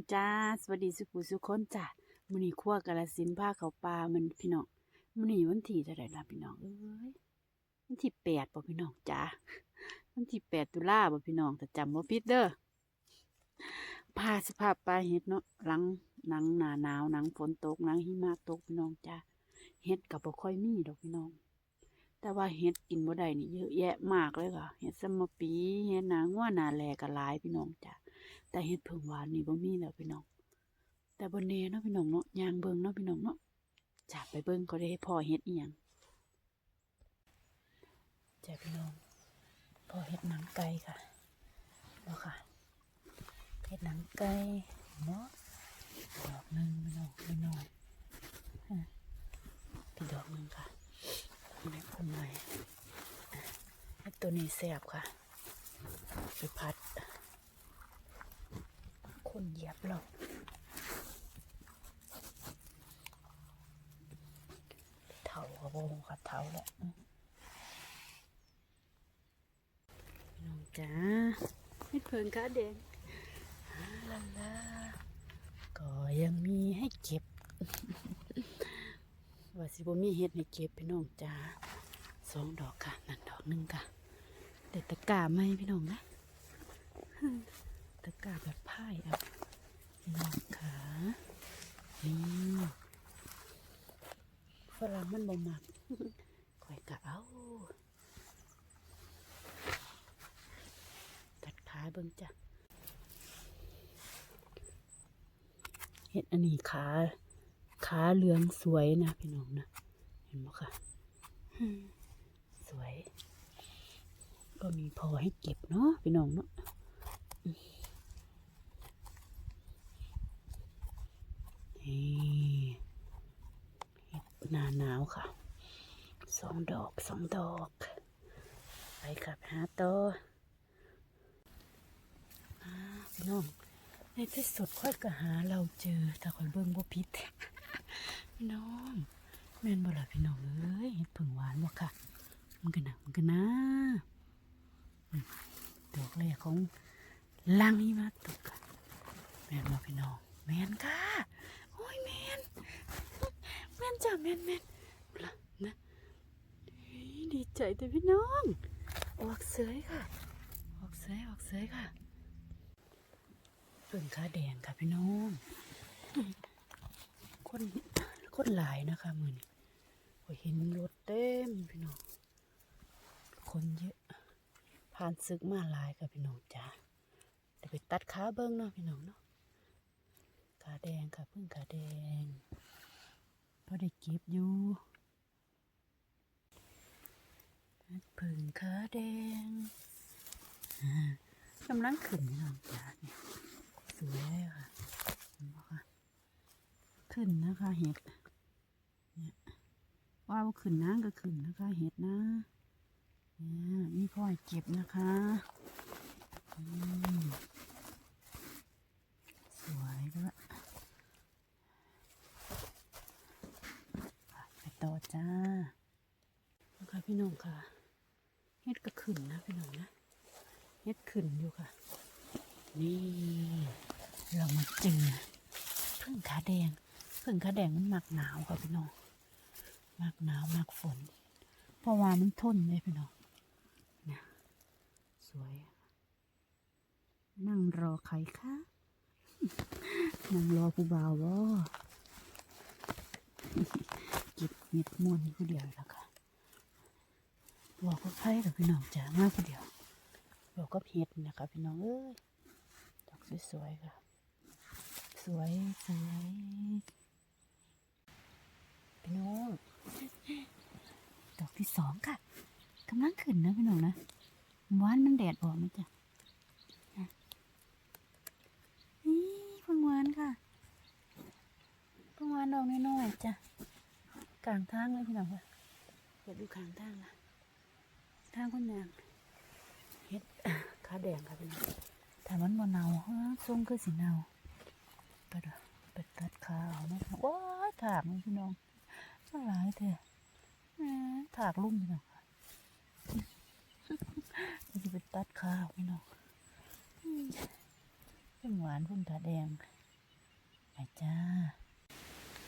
องจ้าสวัสดีสุขุสุขคนจ้ะมื้อนี้ครัวกาลสินธุ์พาเขาปลามันพี่น้องมื้อนี้วันที่เท่าไหร่ล่ะพี่น้องเอ้ยวันที่แปดบ่พี่น้องจ้าวันที่แปดตุลาบ่พี่น้องแต่จำบ่ผิดเด้อพาสภาพปลาเฮ็ดเนาะหลังหนังหนาหนาวหนังฝนตกหนังหิมะตกพี่น้องจ้าเฮ็ดก็บ่ค่อยมีดอกพี่น้อง แต่ว่าเฮ็ดกินบ่ได้นี่เยอะแยะมากเลยค่ะเฮ็ดสมปีเฮ็ดหนางัวหนาแลก็หลายพี่น้องจ้า แต่เฮ็ดพิ่งหวานนี่บ่มีแล้วพี่น้อง แต่บนเนเนาะพี่น้องเนาะยางเบิงเนาะพี่น้องเนาะจ้าไปเบิงก็ได้พ่อเฮ็ดอีหยังจ้าพี่น้องพ่อเฮ็ดหนังไก่ค่ะเนาะค่ะเฮ็ดหนังไก่เนาะดอกหนึงพี่น้องพี่น้องฮะพี่ดอกหนึงค่ะในพุ่มใหม่เฮ็ดตัวนี้แซ่บค่ะไปพัด คนเหยียบเราเถาค่ะโบงค่ะเถาแหละอืมพี่น้องจ้าให้เพิ่งขาแดงลาลาลาก็ยังมีให้เก็บว่าสิบ่มีเห็ดให้เก็บพี่น้องจ้าสองดอกค่ะนั่นดอกหนึ่งค่ะเด็ดตะกร้าไหมพี่น้องนะ ตะกร้าแบบพายอาพี่น้องขานี่ฝรั่งมันบ่มักข่อยกะเอาตัดขาเบิ่งจ้ะเห็ดอันนี้ขาขาเหลืองสวยนะพี่น้องนะ เห็นไหมคะสวย ก็มีพอให้เก็บเนาะพี่น้องเนาะ นี่เห็ดหนาหนาวค่ะสองดอกสองดอก ไปค่ะไปหาต่ออ่าพี่น้องในที่สุดค่อยก็หาเราเจอถ้าค่อยเบิ่งบ่ผิดพี่น้องแม่นบ่ล่ะพี่น้องเอ้ยเห็ดผึ่งหวานบ่ค่ะ มันกันนะมันกันนะดอกแรกของลังนี้มาตกค่ะแม่นบ่พี่น้องแม่นค่ะ โอ้ยแมนแมน จ้ะแมนแมนละนะดีใจแต่พี่น้อง ออกเสยค่ะ ออกเสยออกเสยค่ะเปิ่นขาแดงค่ะพี่น้อง คนคนหลายนะคะมือนี้โอ้เห็นรถเต็มพี่น้อง คนเยอะ ผ่านซึกมาหลายค่ะพี่น้องจ้าเดี๋ยวไปตัดขาเบิ้งเนาะพี่น้องเนาะขาแดงค่ะพึ่งขาแดง พอได้เก็บอยู่พึ่งขาแดงกำลังขึ้นน้องจ๋าเนี่ยสวยค่ะเห็นไหมคะขึ้นนะคะเห็ดเนี่ยว่าว่าขึ้นน้ำก็ขึ้นนะคะเห็ดนะเนี่ยมีพ่อเก็บนะคะอืมสวยด้วย ไปต่อจ้าค่ะ พี่น้องค่ะเฮ็ดก็ขึ้นนะพี่น้องนะเฮ็ดขึ้นอยู่ค่ะ นี่ เรามาเจอพึ่งขาแดงพึ่งขาแดงมันมักหนาวค่ะพี่น้องมักหนาวมักฝน เพราะว่ามันทนเลยพี่น้องนะสวย นั่งรอใครคะนั่งรอผู้บ่าวบ่เก็บเม็ดม่วนผู้เดียวแล้วค่ะ บอกก็ไพ่กับพี่น้องจ๋ามาผู้เดียวบอกก็เห็ดนะคะพี่น้องเอ้ยดอกสวยๆค่ะ สวยสวยพี่น้องดอกที่สองค่ะกำลังขึ้นนะพี่น้องนะหวานมันแดดออกนะจ๊ะนี่พิ่งหวานค่ะพิ่งหวานดอกน้อยๆจ้ะกลางทางเลยพี่น้องค่ะเห็ดดูกลางทางละ ทางคนนางเห็ดขาแดงค่ะพี่น้องถ้ามันบ่เนาเอ้อทรงคือสีเนาไปเด้อไปตัดขาเอาเนาะว้ายถากมันพี่น้องน่าหลายเถอะแหมถากลุ่มพี่น้องค่ะเราจะไปตัดขาเอาพี่น้องอืมพึ่งหวานพึ่งตาแดงไปจ้า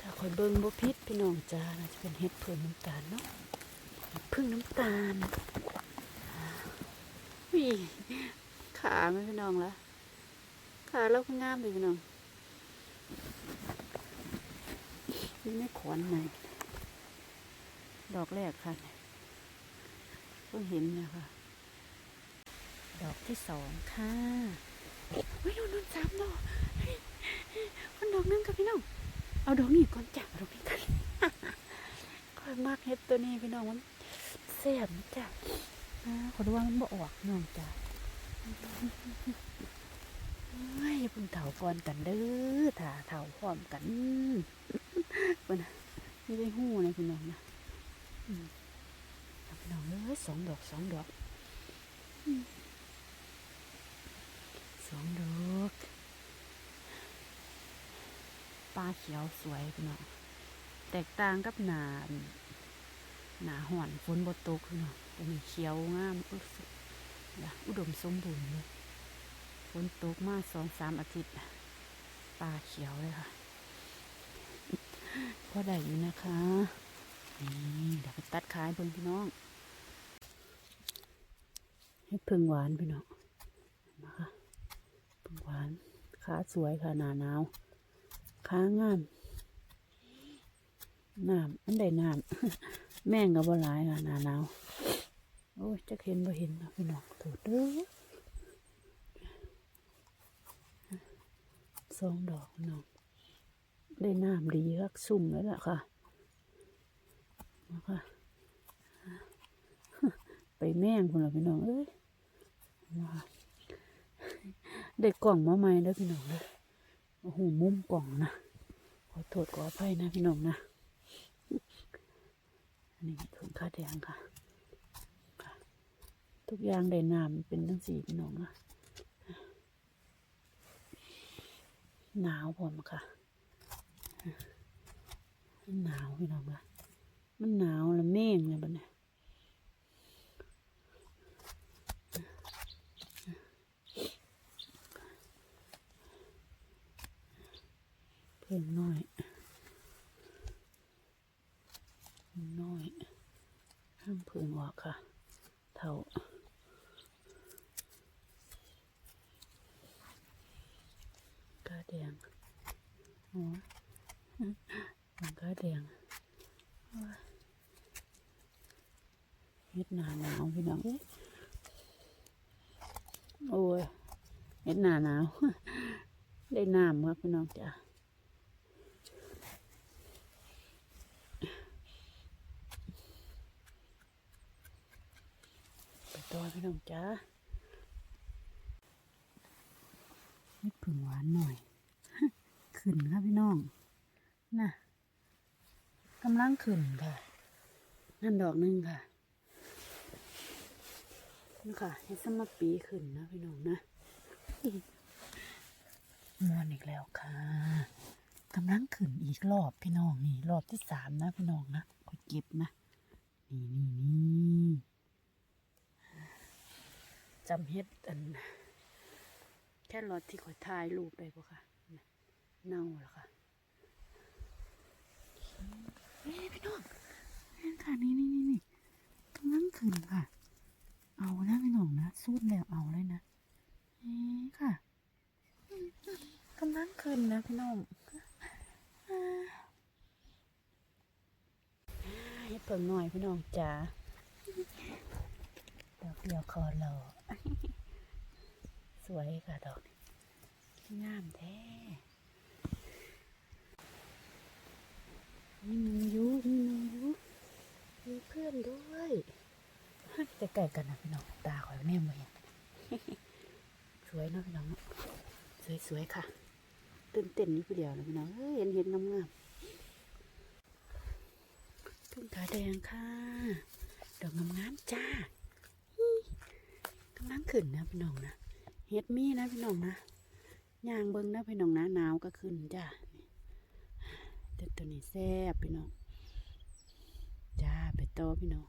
ถ้าคอยเบิ่งบ่พิษพี่น้องจ้าน่าจะเป็นเห็ดเพิ่งน้ำตาลเนาะเห็ด พึ่งน้ำตาลวิขาไหมพี่น้องละขาเราก็งามเลยพี่น้อง นี่ไม่ขอนไหนดอกแรกค่ะเพิ่งเห็นนะคะดอกที่สองค่ะเฮ้ยโดนโดนสามดอกคนดอกนึงค่ะพี่น้อง เอาดอกนี้ก่อนจ้ะดอกนี้กันค่อยมากเฮ็ดตัวนี้พี่น้องมัน แซ่บจ้ะขอดูว่ามันบ่ออกน้องจ้ะเฮ้พิ่งเถาก่อนกันเด้อถ้าเถาพร้อมกันเพิ่นนะไม่ได้หู้นะพี่น้องนะอืมเอาพี่น้องเอ้ยสองดอกสองดอกสองดอกปลาเขียวสวยพี่น้องแตกต่างกับหนา หนาห่อนฝนบตกพี่น้องแต่นี่เขียวงามอุดนะอุดมสมบูรณ์เลยฝนตกมาสองสามอาทิตย์น่ะปลาเขียวเลยค่ะพอได้อยู่นะคะนี่เดี๋ยวไปตัดขายเพิ่งพี่น้อง ให้พึ่งหวานพี่น้องนะคะพึ่งหวานขาสวยค่ะหนาหนาวค้างามน้ำอันใดน้ำ แม่งก็บ่หลายค่ะหนาหนาวโอ้ยจะเห็นบ่เห็นนะพี่น้องโถดเด้อสองดอกพี่น้องได้น้ำดีคักซุ่มแล้วล่ะค่ะนะคะไปแม่งคนละพี่น้องเอ้ยนะคะได้กล่องมาใหม่แล้วพี่น้องเลยโอ้โหมุมกล่องนะขอโทษขออภัยนะพี่น้องนะ นนี้ถุงข้าแดงค่ะค่ะ ทุกอย่างได้น้ำเป็นทั้งสี่พี่น้องนะหนาวผมค่ะ หนาวพี่น้องนะมันหนาวแล้วเม่งเลยบัดเนี่ยเพิ่งน้อยเพิ่งน้อยห้ามเพิ่งออก ค่ะ เท่าก้าแดงโอ้มันกาแดงเฮ็ดหนาหนาวพี่น้องโอ้ยเฮ็ดหนาหนาว ได้น้ำครับพี่น้องจ้ะ ไปต่อ พี่น้องจ้าให้ผึ่งหวานหน่อย ขึ้นครับพี่น้องน่ะกำลังขึ้นค่ะ นั่นดอกหนึงค่ะนี่ค่ะให้สมปีขึ้นนะพี่น้องนะมวนอีกแล้วค่ะกำลังขึ้นอีกรอบพี่น้องนี่ รอบที่สามนะพี่น้องนะคอยเก็บนะ นี่นี่นี่ จำเฮ็ดอัน แค่รอทที่คอยถ่ายรูปไปปะค่ะน่ะ เน่าแล้วค่ะนี่พี่น้องนี่ค่ะนี่นี่นี่นี่กำลังขึ้นค่ะ เอานะพี่น้องนะสูดแล้วเอาเลยนะนี่ค่ะกำลังขึ้นนะพี่น้องอ่าให้เพิ่งหน่อยพี่น้องจ๋า ดอกเดียวคอเราสวยค่ะดอกงามแท้มีมุงยูมีมุงยูมีเพื่อนด้วยจะไก่กันนะพี่น้องตาคอยแน่มาเห็นสวยเนาะพี่น้องสวยๆค่ะตื่นเต้นนี่ผู้เดียวนะพี่น้องเอ้ยเห็นเห็นงามๆต้นขาแดงค่ะดอกงามๆจ้า กำลังขึ้นนะพี่น้องนะเฮ็ดมีนะพี่น้องนะย่างเบิ่งนะพี่น้องนะหนาวก็ขึ้นจ้านี่ต้นตัวนี้แซ่บพี่น้องจ้าไปต่อพี่น้อง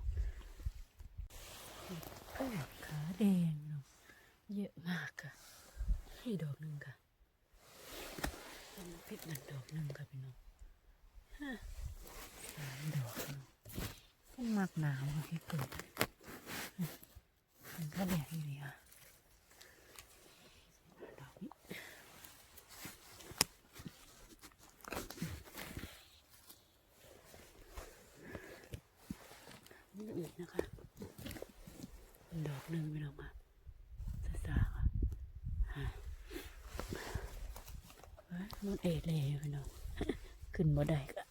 เพึ่งขาแดงเนาะเยอะมากค่ะให้ดอกหนึ่งค่ะเป็นพริกหนังดอกหนึ่งค่ะพี่น้องฮะสามดอกเนาะเป็นมากหนาวค่ะพี่เกิดมันก็แดดอยู่ดีค่ะดอกนี้นี่อีกนะคะเป็นดอกหนึ่งพี่น้องค่ะซาๆค่ะฮะ เอ้ยมันเอ็ดเลยพี่น้อง ขึ้น บ่ได้ก็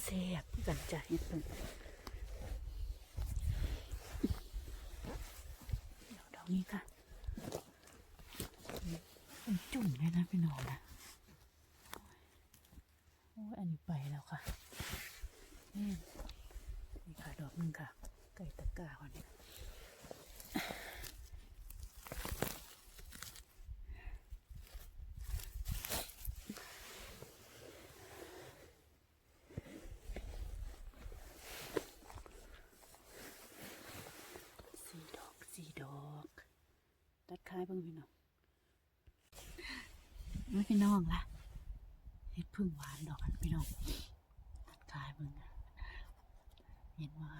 เสียบกันจ้ะเฮ็ดเพิ่นเดี๋ยวดอกนี้ค่ะเป็นจุ่มเลยนะพี่น้องนะโอ้ยอันนี้ไปแล้วค่ะนี่นี่ค่ะดอกหนึงค่ะ ไก่ตะกร้าคนนี้ สี่ดอกสี่ดอก ตัดคายเบิ่งพี่น้องไม่ พี่น้องล่ะเห็ดพึ่งหวานดอกอันพี่น้องตัดคายเบิ่งเห็นว่า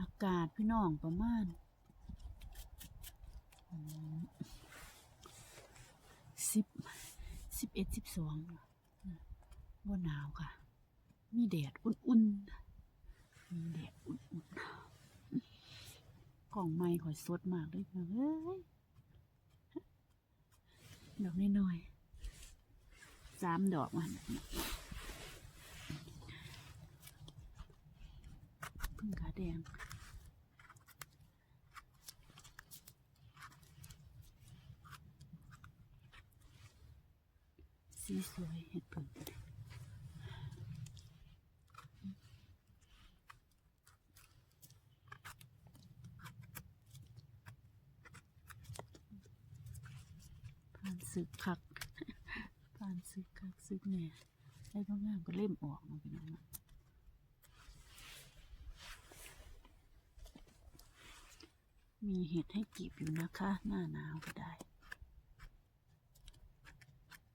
อากาศพี่น้องประมาณสิบสิบเอ็ดสิบสองว่าหนาวค่ะ มีแดดอุ่นๆ มีแดดอุ่นๆกล่องไม้ขอยสดมากเลยพี่น้องเอ้ย ดอกน้อยๆสามดอกมันพึ่งขาแดงสีสวยเห็ดผึ่ง ผ่านสึกคักผ่านสึกคักสึกแหน่ไอ้พวกงามก็เล่มออกมาพี่น้องนมีเห็ดให้กีบอยู่นะคะ หน้าหนาวก็ได้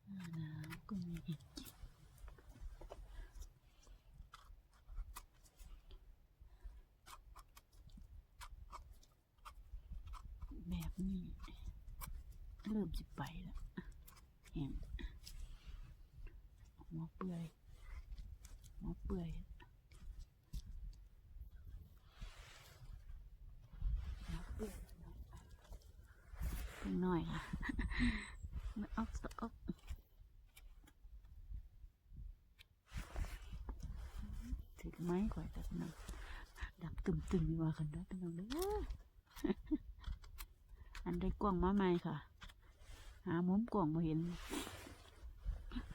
หน้าหนาวก็มีเห็ดกีบแบบนี้ เริ่มสิไปแล้วแห้งหัวเปื่อยหัวเปื่อยหัวเปื่อยหน่อยค่ะม่ออกสออกถือไม้ก่อนแต่พี่น้องดับตึมๆว่ากันนะพี่น้องเด้ออันได้กล้องมาใหม่ค่ะ หามุมกล่องมาเห็น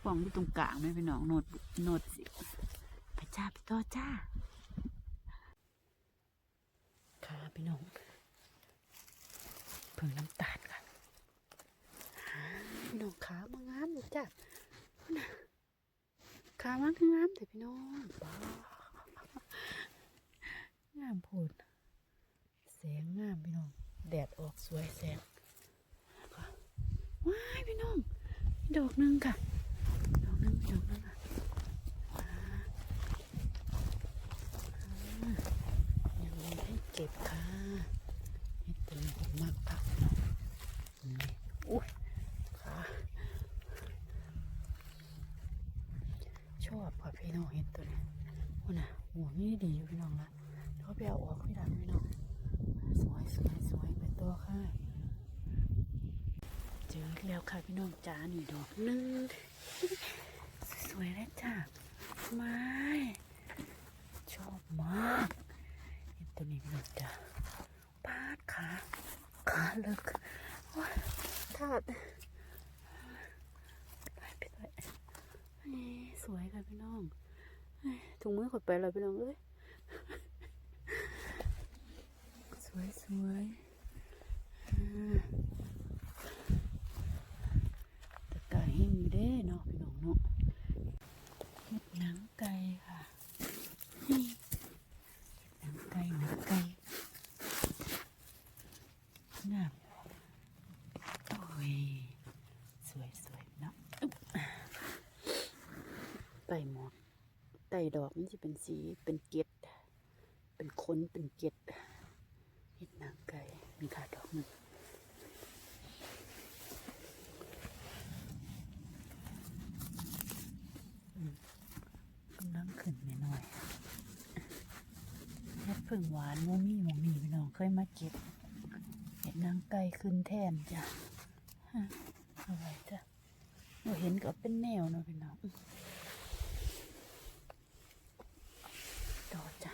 กล่องที่ตรงกลางไหมพี่น้องโนดโนดสิไปจ้าไปต่อจ้าค่ะพี่น้องเพิ่งน้ำตาลค่ะหาพี่น้องขามางามอยู่จ้าน่ะขามางคืองามแต่พี่น้องบ้างามโพูดแสงงามพี่น้องแดดออกสวยแสง ว้ายพี่น้องดอกหนึ่งค่ะ ดอกหนึ่งดอกหนึ่งค่ะยังมีให้เก็บค่ะนี่ตัวนี้ผมมากค่ะอุ้ยค่ะชอบค่ะพี่น้องเห็นตัวนี้โอ้น่ะหัวนี่ดีอยู่พี่น้องนะเขาไปเอาออกพี่ดังพี่น้องสวยสวยสวยเป็นตัวค่ะ เจออีก แล้วค่ะพี่น้องจ้านี่ดอกหนึงสวยแล้วจ้าไม้ชอบมากเห็นตัวนี้พี่น้องจ้าปาดขาขาเลิกโอ้ยถาดไปไปไปนี่สวยค่ะพี่น้องถุงมือขดไปแล้วพี่น้องเอ้ยสวยสวยอ่า ตะไก่ให้มีเด้เนาะพี่น้องเนาะเห็ดหนังไก่ค่ะนี่เห็ดหนังไก่หนังไก่ ไต่หมอกไต่ดอกมันจะเป็นสีเป็นเกล็ดเป็นขนเป็นเกล็ดเห็ดนางไก่มีขาดอกหนึ่งกำลังขึ้นนิดหน่อยเห็ดพึ่งหวานโมมี่มองนี่พี่น้องเคยมาเก็บเห็ดนางไก่ขึ้นแทนจ้ะฮะไว้จ้ะเราเห็นก็เป็นแนวเนาะพี่น้องอืมต่อจ้ะ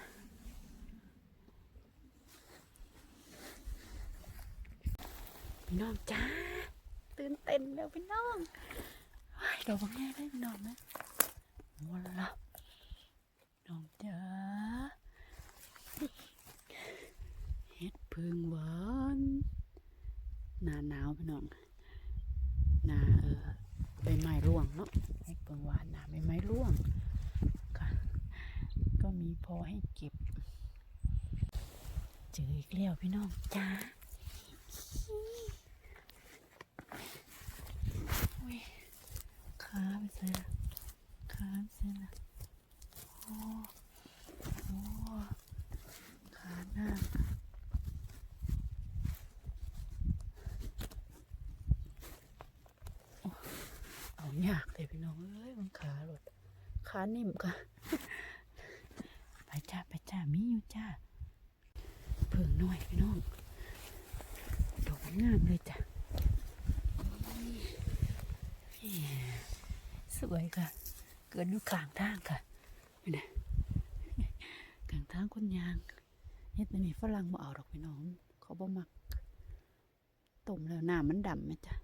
พี่น้องจ้าตื่นเต้นแล้วพี่น้องเฮ้ยดอกบางแง่ได้พี่น้องนะวันละน้องจ้าเฮ็ดพึ่งหวานหนาหนาวพี่น้องหนาเออใบไม้ร่วงเนาะเฮ็ดพึ่งหวานหนาใบไม้ร่วงค่ะก็มีพอให้เก็บเจออีกแล้วพี่น้องจ้า อุ้ย ขาไปเสียละขาไปเสียละโอ้โอ้ขาหน้าโอ้เอายากเลยพี่น้องเอ้ยมันขาหลุดขานิ่มค่ะไปจ้าไปจ้ามีอยู่จ้าเพิ่งหน่อยพี่น้องดอกงามเลยจ้ะ สวยค่ะ เกิดอยู่ข้างทางค่ะนี่นะข้างทางคนยางเฮ็ดอันนี้ฝรั่งมาเอาดอกพี่น้อง เขาบ่มักต้มแล้วน้ำมันดำไหมจ๊ะ